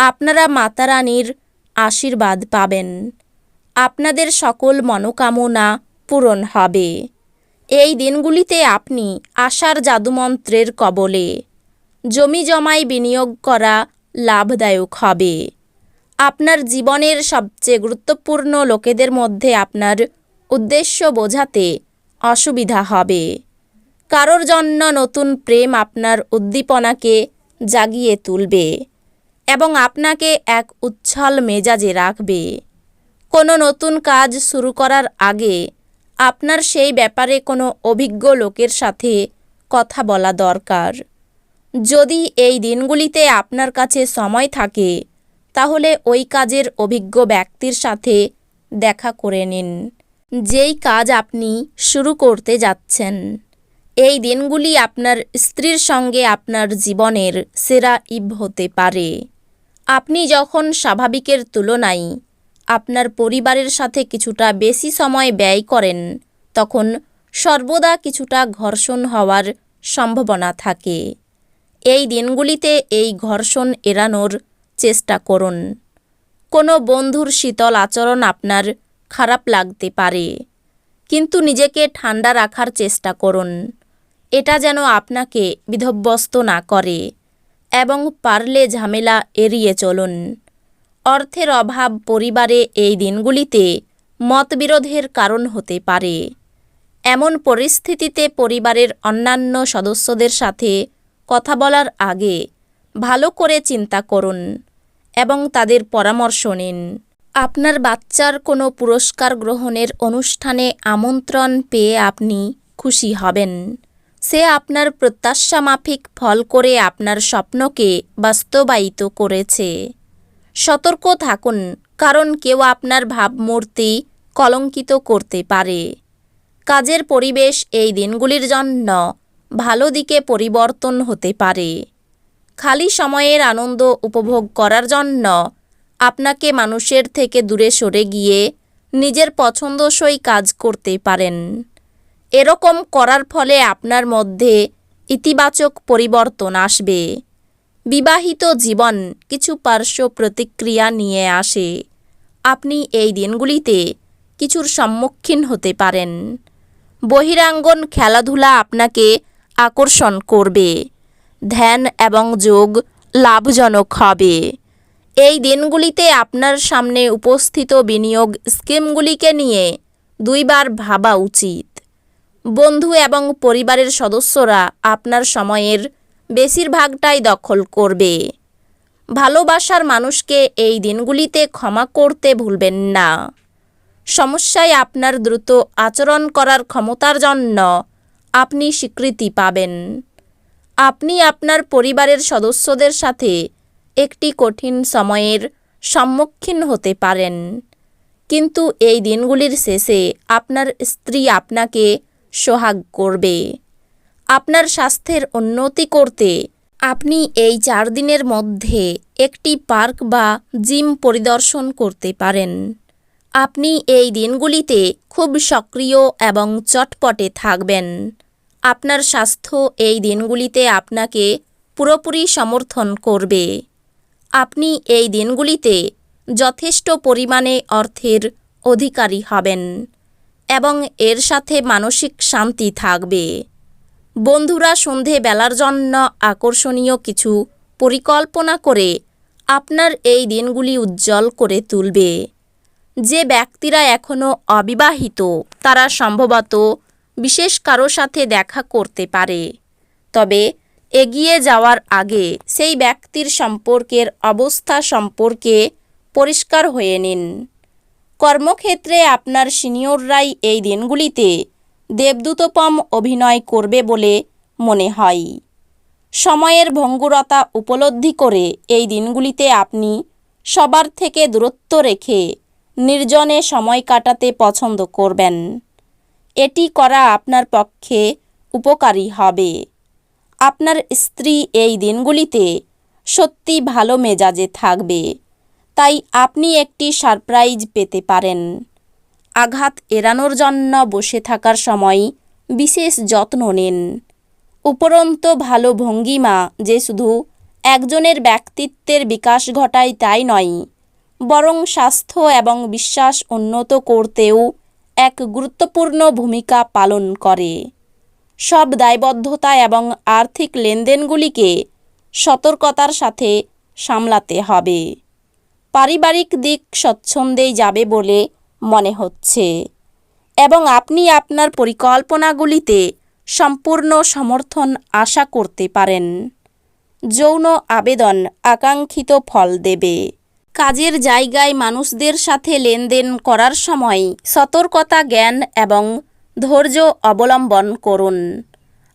আপনারা মাতারানীর আশীর্বাদ পাবেন। আপনাদের সকল মনোকামনা পূরণ হবে। এই দিনগুলিতে আপনি আশার জাদুমন্ত্রের কবলে জমি জমায় বিনিয়োগ করা লাভদায়ক হবে। আপনার জীবনের সবচেয়ে গুরুত্বপূর্ণ লোকেদের মধ্যে আপনার উদ্দেশ্য বোঝাতে অসুবিধা হবে। কারোর জন্য নতুন প্রেম আপনার উদ্দীপনাকে জাগিয়ে তুলবে। এবং আপনাকে এক উচ্ছল মেজাজে রাখবে। কোনো নতুন কাজ শুরু করার আগে আপনার সেই ব্যাপারে কোনো অভিজ্ঞ লোকের সাথে কথা বলা দরকার। যদি এই দিনগুলিতে আপনার কাছে সময় থাকে, তাহলে ওই কাজের অভিজ্ঞ ব্যক্তির সাথে দেখা করে নিন। যেই কাজ আপনি শুরু করতে যাচ্ছেন, এই দিনগুলি আপনার স্ত্রীর সঙ্গে আপনার জীবনের সেরা ইভ হতে পারে। আপনি যখন স্বাভাবিকের তুলনায় আপনার পরিবারের সাথে কিছুটা বেশি সময় ব্যয় করেন, তখন সর্বদা কিছুটা ঘর্ষণ হওয়ার সম্ভাবনা থাকে। এই দিনগুলিতে এই ঘর্ষণ এড়ানোর চেষ্টা করুন। কোনো বন্ধুর শীতল আচরণ আপনার খারাপ লাগতে পারে, কিন্তু নিজেকে ঠান্ডা রাখার চেষ্টা করুন। এটা যেন আপনাকে বিধব্যস্ত না করে। এবং পারলে ঝামেলা এড়িয়ে চলুন। অর্থের অভাব পরিবারে এই দিনগুলিতে মতবিরোধের কারণ হতে পারে। এমন পরিস্থিতিতে পরিবারের অন্যান্য সদস্যদের সাথে কথা বলার আগে ভালো করে চিন্তা করুন এবং তাদের পরামর্শ নিন। আপনার বাচ্চার কোনো পুরস্কার গ্রহণের অনুষ্ঠানে আমন্ত্রণ পেয়ে আপনি খুশি হবেন। সে আপনার প্রত্যাশা মাফিক ফল করে আপনার স্বপ্নকে বাস্তবায়িত করেছে। সতর্ক থাকুন, কারণ কেউ আপনার ভাবমূর্তি কলঙ্কিত করতে পারে। কাজের পরিবেশ এই দিনগুলির জন্য ভালো দিকে পরিবর্তন হতে পারে। খালি সময়ের আনন্দ উপভোগ করার জন্য আপনাকে মানুষের থেকে দূরে সরে গিয়ে নিজের পছন্দসই কাজ করতে পারেন। এরকম করার ফলে আপনার মধ্যে ইতিবাচক পরিবর্তন আসবে। বিবাহিত জীবন কিছু পার্শ্ব প্রতিক্রিয়া নিয়ে আসে। আপনি এই দিনগুলিতে কিছুর সম্মুখীন হতে পারেন। বহিরাঙ্গন খেলাধুলা আপনাকে আকর্ষণ করবে। ধ্যান এবং যোগ লাভজনক হবে। এই দিনগুলিতে আপনার সামনে উপস্থিত বিনিয়োগ স্কিমগুলিকে নিয়ে দুইবার ভাবা উচিত। বন্ধু এবং পরিবারের সদস্যরা আপনার সময়ের বেশিরভাগটাই দখল করবে। ভালোবাসার মানুষকে এই দিনগুলিতে ক্ষমা করতে ভুলবেন না। সমস্যায় আপনার দ্রুত আচরণ করার ক্ষমতার জন্য আপনি স্বীকৃতি পাবেন। আপনি আপনার পরিবারের সদস্যদের সাথে একটি কঠিন সময়ের সম্মুখীন হতে পারেন। কিন্তু এই দিনগুলির শেষে আপনার স্ত্রী আপনাকে সোহাগ করবে। আপনার স্বাস্থ্যের উন্নতি করতে আপনি এই চার দিনের মধ্যে একটি পার্ক বা জিম পরিদর্শন করতে পারেন। আপনি এই দিনগুলিতে খুব সক্রিয় এবং চটপটে থাকবেন। আপনার স্বাস্থ্য এই দিনগুলিতে আপনাকে পুরোপুরি সমর্থন করবে। আপনি এই দিনগুলিতে যথেষ্ট পরিমাণে অর্থের অধিকারী হবেন। এবং এর সাথে মানসিক শান্তি থাকবে। বন্ধুরা সন্ধে বেলার জন্য আকর্ষণীয় কিছু পরিকল্পনা করে আপনার এই দিনগুলি উজ্জ্বল করে তুলবে। যে ব্যক্তিরা এখনও অবিবাহিত, তারা সম্ভবত বিশেষ কারও সাথে দেখা করতে পারে। তবে এগিয়ে যাওয়ার আগে সেই ব্যক্তির সম্পর্কের অবস্থা সম্পর্কে পরিষ্কার হয়ে নিন। কর্মক্ষেত্রে আপনার সিনিয়ররাই এই দিনগুলিতে দেবদূতপম অভিনয় করবে বলে মনে হয়। সময়ের ভঙ্গুরতা উপলব্ধি করে এই দিনগুলিতে আপনি সবার থেকে দূরত্ব রেখে নির্জনে সময় কাটাতে পছন্দ করবেন। এটি করা আপনার পক্ষে উপকারী হবে। আপনার স্ত্রী এই দিনগুলিতে সত্যি ভালো মেজাজে থাকবে। তাই আপনি একটি সারপ্রাইজ পেতে পারেন। আঘাত এড়ানোর জন্য বসে থাকার সময় বিশেষ যত্ন নিন। উপরন্ত ভালো ভঙ্গিমা যে শুধু একজনের ব্যক্তিত্বের বিকাশ ঘটায় তাই নয়, বরং স্বাস্থ্য এবং বিশ্বাস উন্নত করতেও এক গুরুত্বপূর্ণ ভূমিকা পালন করে। সব দায়বদ্ধতা এবং আর্থিক লেনদেনগুলিকে সতর্কতার সাথে সামলাতে হবে। পারিবারিক দিক স্বচ্ছন্দেই যাবে বলে মনে হচ্ছে। এবং আপনি আপনার পরিকল্পনাগুলিতে সম্পূর্ণ সমর্থন আশা করতে পারেন। যৌন আবেদন আকাঙ্ক্ষিত ফল দেবে। কাজের জায়গায় মানুষদের সাথে লেনদেন করার সময় সতর্কতা, জ্ঞান এবং ধৈর্য অবলম্বন করুন।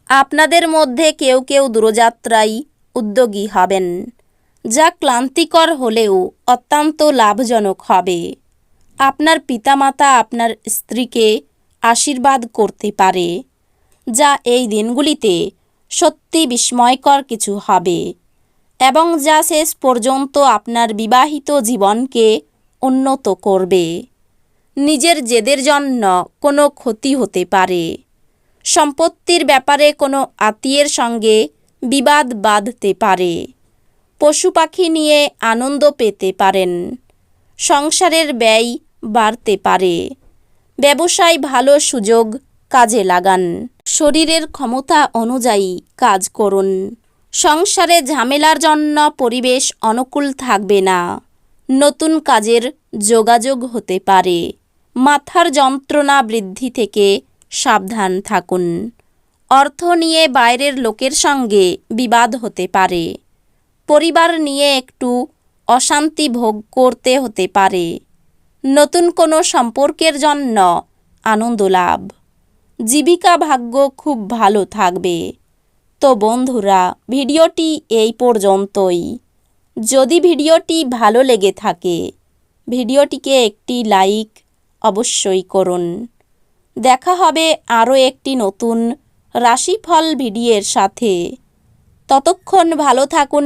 আপনাদের মধ্যে কেউ কেউ দূরযাত্রায় উদ্যোগী হবেন। যা ক্লান্তিকর হলেও অত্যন্ত লাভজনক হবে। আপনার পিতামাতা আপনার স্ত্রীকে আশীর্বাদ করতে পারে, যা এই দিনগুলিতে সত্যি বিস্ময়কর কিছু হবে এবং যা শেষ পর্যন্ত আপনার বিবাহিত জীবনকে উন্নত করবে। নিজের জেদের জন্য কোনো ক্ষতি হতে পারে। সম্পত্তির ব্যাপারে কোনো আত্মীয়ের সঙ্গে বিবাদ বাঁধতে পারে। পশু পাখি নিয়ে আনন্দ পেতে পারেন। সংসারের ব্যয় বাড়তে পারে। ব্যবসায় ভালো সুযোগ কাজে লাগান। শরীরের ক্ষমতা অনুযায়ী কাজ করুন। সংসারে ঝামেলার জন্য পরিবেশ অনুকূল থাকবে না। নতুন কাজের যোগাযোগ হতে পারে। মাথার যন্ত্রণা বৃদ্ধি থেকে সাবধান থাকুন। অর্থ নিয়ে বাইরের লোকের সঙ্গে বিবাদ হতে পারে। পরিবার নিয়ে একটু অশান্তি ভোগ করতে হতে পারে। নতুন কোনো সম্পর্কের জন্য আনন্দ লাভ। জীবিকা ভাগ্য খুব ভালো থাকবে। তো বন্ধুরা, ভিডিওটি এই পর্যন্তই। যদি ভিডিওটি ভালো লেগে থাকে, ভিডিওটিকে একটি লাইক অবশ্যই করুন। দেখা হবে আরও একটি নতুন রাশিফল ভিডিওর সাথে। ততক্ষণ ভালো থাকুন